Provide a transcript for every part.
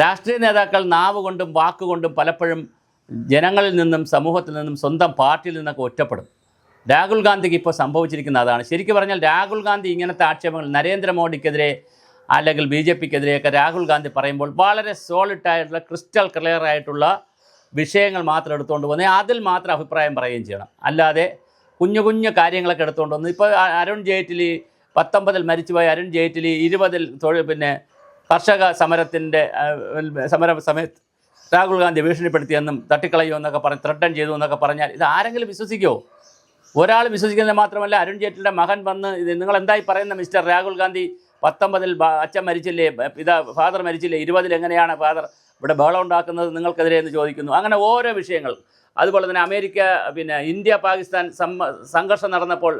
രാഷ്ട്രീയ നേതാക്കൾ നാവ് കൊണ്ടും വാക്കുകൊണ്ടും പലപ്പോഴും ജനങ്ങളിൽ നിന്നും സമൂഹത്തിൽ നിന്നും സ്വന്തം പാർട്ടിയിൽ നിന്നൊക്കെ ഒറ്റപ്പെടും. രാഹുൽ ഗാന്ധിക്ക് ഇപ്പോൾ സംഭവിച്ചിരിക്കുന്ന അതാണ്. ശരിക്കും പറഞ്ഞാൽ രാഹുൽ ഗാന്ധി ഇങ്ങനത്തെ ആക്ഷേപങ്ങൾ നരേന്ദ്രമോദിക്കെതിരെ അല്ലെങ്കിൽ ബി ജെ പിക്കെതിരെയൊക്കെ രാഹുൽ ഗാന്ധി പറയുമ്പോൾ വളരെ സോളിഡായിട്ടുള്ള ക്രിസ്റ്റൽ ക്ലിയർ ആയിട്ടുള്ള വിഷയങ്ങൾ മാത്രം എടുത്തുകൊണ്ട് വന്ന് അതിൽ മാത്രം അഭിപ്രായം പറയുകയും ചെയ്യണം. അല്ലാതെ കുഞ്ഞു കുഞ്ഞു കാര്യങ്ങളൊക്കെ എടുത്തുകൊണ്ട് വന്ന് ഇപ്പോൾ അരുൺ ജെയ്റ്റ്ലി പത്തൊമ്പതിൽ മരിച്ചുപോയ അരുൺ ജെയ്റ്റ്ലി ഇരുപതിൽ തൊഴിൽ പിന്നെ കർഷക സമരത്തിന്റെ സമര സമയത്ത് രാഹുൽ ഗാന്ധി ഭീഷണിപ്പെടുത്തിയെന്നും തട്ടിക്കളയുമെന്നൊക്കെ പറഞ്ഞ് ത്രട്ടൺ ചെയ്തു എന്നൊക്കെ പറഞ്ഞാൽ ഇത് ആരെങ്കിലും വിശ്വസിക്കുമോ ഒരാൾ വിശ്വസിക്കുന്നത് മാത്രമല്ല അരുൺ ജെയ്റ്റ്ലിയുടെ മകൻ വന്ന് ഇത് നിങ്ങൾ എന്തായി പറയുന്ന മിസ്റ്റർ രാഹുൽ ഗാന്ധി പത്തൊമ്പതിൽ അച്ഛൻ മരിച്ചില്ലേ പിതാ ഫാദർ മരിച്ചില്ലേ ഇരുപതിൽ എങ്ങനെയാണ് ഫാദർ ഇവിടെ ബഹളം ഉണ്ടാക്കുന്നത് നിങ്ങൾക്കെതിരെ എന്ന് ചോദിക്കുന്നു. അങ്ങനെ ഓരോ വിഷയങ്ങൾ. അതുപോലെ തന്നെ അമേരിക്ക പിന്നെ ഇന്ത്യ പാകിസ്ഥാൻ സംഘർഷം നടന്നപ്പോൾ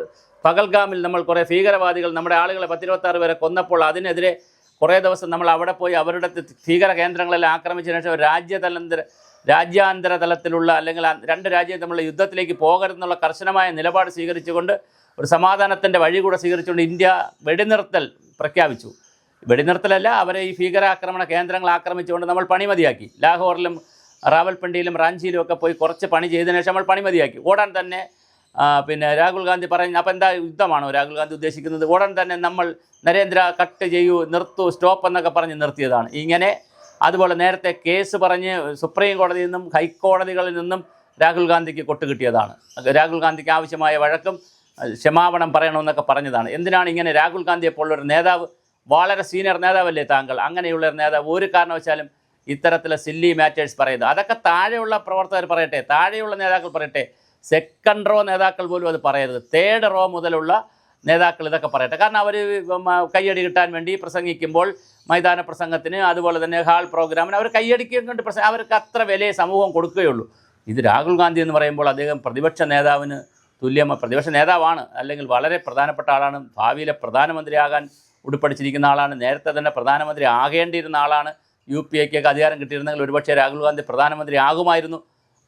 പകൽഗാമിൽ നമ്മൾ കുറേ ഭീകരവാദികൾ നമ്മുടെ ആളുകളെ പത്തിരുപത്താറ് പേരെ കൊന്നപ്പോൾ അതിനെതിരെ കുറേ ദിവസം നമ്മൾ അവിടെ പോയി അവരുടെ ഭീകര കേന്ദ്രങ്ങളെല്ലാം ആക്രമിച്ചതിന് ശേഷം രാജ്യതലന്തര രാജ്യാന്തര തലത്തിലുള്ള അല്ലെങ്കിൽ രണ്ട് രാജ്യം തമ്മിലുള്ള യുദ്ധത്തിലേക്ക് പോകരുതെന്നുള്ള കർശനമായ നിലപാട് സ്വീകരിച്ചുകൊണ്ട് ഒരു സമാധാനത്തിന്റെ വഴി കൂടെ സ്വീകരിച്ചുകൊണ്ട് ഇന്ത്യ വെടിനിർത്തൽ പ്രഖ്യാപിച്ചു. വെടിനിർത്തലല്ല അവരെ ഈ ഭീകരാക്രമണ കേന്ദ്രങ്ങൾ ആക്രമിച്ചുകൊണ്ട് നമ്മൾ പണിമതിയാക്കി. ലാഹോറിലും റാവൽപിണ്ടിയിലും റാഞ്ചിയിലും ഒക്കെ പോയി കുറച്ച് പണി ചെയ്തതിനു ശേഷം നമ്മൾ പണിമതിയാക്കി. ഓടാൻ തന്നെ പിന്നെ രാഹുൽ ഗാന്ധി പറഞ്ഞു അപ്പം എന്താ യുദ്ധമാണോ രാഹുൽ ഗാന്ധി ഉദ്ദേശിക്കുന്നത്? ഉടൻ തന്നെ നമ്മൾ നരേന്ദ്ര കട്ട് ചെയ്യൂ നിർത്തു സ്റ്റോപ്പ് എന്നൊക്കെ പറഞ്ഞ് നിർത്തിയതാണ്. ഇങ്ങനെ അതുപോലെ നേരത്തെ കേസ് പറഞ്ഞ് സുപ്രീം കോടതിയിൽ നിന്നും ഹൈക്കോടതികളിൽ നിന്നും രാഹുൽ ഗാന്ധിക്ക് കൊട്ടുകിട്ടിയതാണ്. രാഹുൽ ഗാന്ധിക്ക് ആവശ്യമായ വഴക്കും ക്ഷമാപണം പറയണമെന്നൊക്കെ പറഞ്ഞതാണ്. എന്തിനാണ് ഇങ്ങനെ രാഹുൽ ഗാന്ധിയെ പോലുള്ളൊരു നേതാവ് വളരെ സീനിയർ നേതാവല്ലേ താങ്കൾ? അങ്ങനെയുള്ള ഒരു നേതാവ് ഒരു കാരണവശാലും ഇത്തരത്തിലെ സില്ലി മാറ്റേഴ്സ് പറയുന്നത്. അതൊക്കെ താഴെയുള്ള പ്രവർത്തകർ പറയട്ടെ താഴെയുള്ള നേതാക്കൾ പറയട്ടെ സെക്കൻഡ് റോ നേതാക്കൾ പോലും അത് പറയരുത്. തേർഡ് റോ മുതലുള്ള നേതാക്കൾ ഇതൊക്കെ പറയട്ടെ. കാരണം അവർ കയ്യടി കിട്ടാൻ വേണ്ടി പ്രസംഗിക്കുമ്പോൾ മൈതാന പ്രസംഗത്തിന് അതുപോലെ തന്നെ ഹാൾ പ്രോഗ്രാമിന് അവർ കയ്യടിക്കും കൊണ്ട് പ്രസംഗം അവർക്ക് അത്ര വിലയെ സമൂഹം കൊടുക്കുകയുള്ളൂ. ഇത് രാഹുൽ ഗാന്ധി എന്ന് പറയുമ്പോൾ അദ്ദേഹം പ്രതിപക്ഷ നേതാവിന് തുല്യമ പ്രതിപക്ഷ നേതാവാണ്. അല്ലെങ്കിൽ വളരെ പ്രധാനപ്പെട്ട ആളാണ്. ഭാവിയിലെ പ്രധാനമന്ത്രിയാകാൻ ഉടുപ്പടിച്ചിരിക്കുന്ന ആളാണ്. നേരത്തെ തന്നെ പ്രധാനമന്ത്രി ആകേണ്ടിയിരുന്ന ആളാണ്. യു പി എക്കൊക്കെ അധികാരം കിട്ടിയിരുന്നെങ്കിൽ ഒരുപക്ഷെ രാഹുൽ ഗാന്ധി പ്രധാനമന്ത്രി ആകുമായിരുന്നു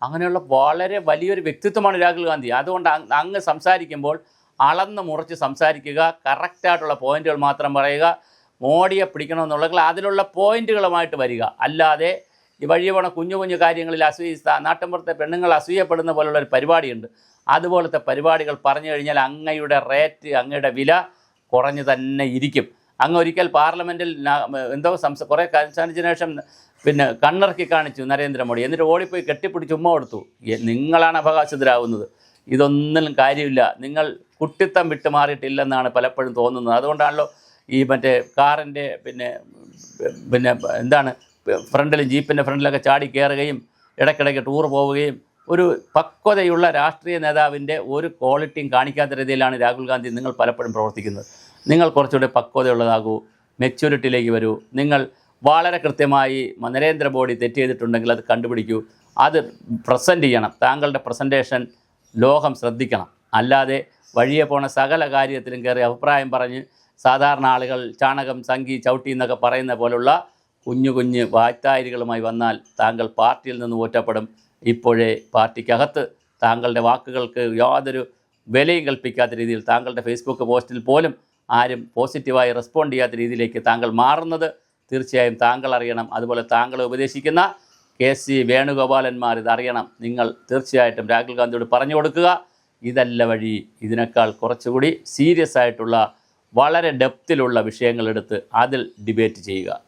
അങ്ങനെയുള്ള വളരെ വലിയൊരു വ്യക്തിത്വമാണ് രാഹുൽ ഗാന്ധി. അതുകൊണ്ട് അങ്ങ് സംസാരിക്കുമ്പോൾ അളന്ന് മുറിച്ച് സംസാരിക്കുക കറക്റ്റായിട്ടുള്ള പോയിന്റുകൾ മാത്രം പറയുക മോഡിയെ പിടിക്കണമെന്നുണ്ടെങ്കിൽ അതിലുള്ള പോയിന്റുകളുമായിട്ട് വരിക. അല്ലാതെ ഈ വഴി പോണ കുഞ്ഞു കുഞ്ഞു കാര്യങ്ങളിൽ അസൂയ നാട്ടിൻപുറത്തെ പെണ്ണുങ്ങൾ അസൂയപ്പെടുന്ന പോലുള്ള ഒരു പരിപാടിയുണ്ട്. അതുപോലത്തെ പരിപാടികൾ പറഞ്ഞു കഴിഞ്ഞാൽ അങ്ങയുടെ റേറ്റ് അങ്ങയുടെ വില കുറഞ്ഞു തന്നെ ഇരിക്കും. അങ്ങ് ഒരിക്കൽ പാർലമെന്റിൽ എന്തോ സംസ കുറേ സംസാരിച്ചതിന് ശേഷം പിന്നെ കണ്ണിറക്കി കാണിച്ചു നരേന്ദ്രമോദി. എന്നിട്ട് ഓടിപ്പോയി കെട്ടിപ്പിടിച്ച് ഉമ്മ കൊടുത്തു. നിങ്ങളാണ് അവകാശിതരാകുന്നത്. ഇതൊന്നിലും കാര്യമില്ല. നിങ്ങൾ കുട്ടിത്തം വിട്ടു മാറിയിട്ടില്ലെന്നാണ് പലപ്പോഴും തോന്നുന്നത്. അതുകൊണ്ടാണല്ലോ ഈ മറ്റേ കാറിന്റെ പിന്നെ പിന്നെ എന്താണ് ഫ്രണ്ടിലും ജീപ്പിന്റെ ഫ്രണ്ടിലൊക്കെ ചാടി കയറുകയും ഇടയ്ക്കിടയ്ക്ക് ടൂർ പോവുകയും ഒരു പക്വതയുള്ള രാഷ്ട്രീയ നേതാവിന്റെ ഒരു ക്വാളിറ്റിയും കാണിക്കാത്ത രീതിയിലാണ് രാഹുൽ ഗാന്ധി നിങ്ങൾ പലപ്പോഴും പ്രവർത്തിക്കുന്നത്. നിങ്ങൾ കുറച്ചുകൂടി പക്വതയുള്ളതാകൂ. മെച്യൂരിറ്റിയിലേക്ക് വരൂ. നിങ്ങൾ വളരെ കൃത്യമായി നരേന്ദ്ര നരേന്ദ്രമോദി തെറ്റ് ചെയ്തിട്ടുണ്ടെങ്കിൽ അത് കണ്ടുപിടിക്കൂ. അത് പ്രസന്റ് ചെയ്യണം. താങ്കളുടെ പ്രസന്റേഷൻ ലോകം ശ്രദ്ധിക്കണം. അല്ലാതെ വഴിയെ പോണ സകല കാര്യത്തിലും കയറി അഭിപ്രായം പറഞ്ഞ് സാധാരണ ആളുകൾ ചാണകം സംഗി ചവിട്ടി എന്നൊക്കെ പറയുന്ന പോലുള്ള കുഞ്ഞു കുഞ്ഞ് വായ്ത്താരികളുമായി വന്നാൽ താങ്കൾ പാർട്ടിയിൽ നിന്ന് ഒറ്റപ്പെടും ഇപ്പോഴേ പാർട്ടിക്കകത്ത് താങ്കളുടെ വാക്കുകൾക്ക് യാതൊരു വിലയും കൽപ്പിക്കാത്ത രീതിയിൽ താങ്കളുടെ ഫേസ്ബുക്ക് പോസ്റ്റിൽ പോലും ആരും പോസിറ്റീവായി റെസ്പോണ്ട് ചെയ്യാത്ത രീതിയിലേക്ക് താങ്കൾ മാറുന്നത് തീർച്ചയായും താങ്കൾ അറിയണം. അതുപോലെ താങ്കളെ ഉപദേശിക്കുന്ന കെ സി വേണുഗോപാലന്മാർ ഇതറിയണം നിങ്ങൾ തീർച്ചയായിട്ടും രാഹുൽ ഗാന്ധിയോട് പറഞ്ഞു കൊടുക്കുക. ഇതല്ല വഴി. ഇതിനേക്കാൾ കുറച്ചുകൂടി സീരിയസ് ആയിട്ടുള്ള വളരെ ഡെപ്തിലുള്ള വിഷയങ്ങളെടുത്ത് അതിൽ ഡിബേറ്റ് ചെയ്യുക.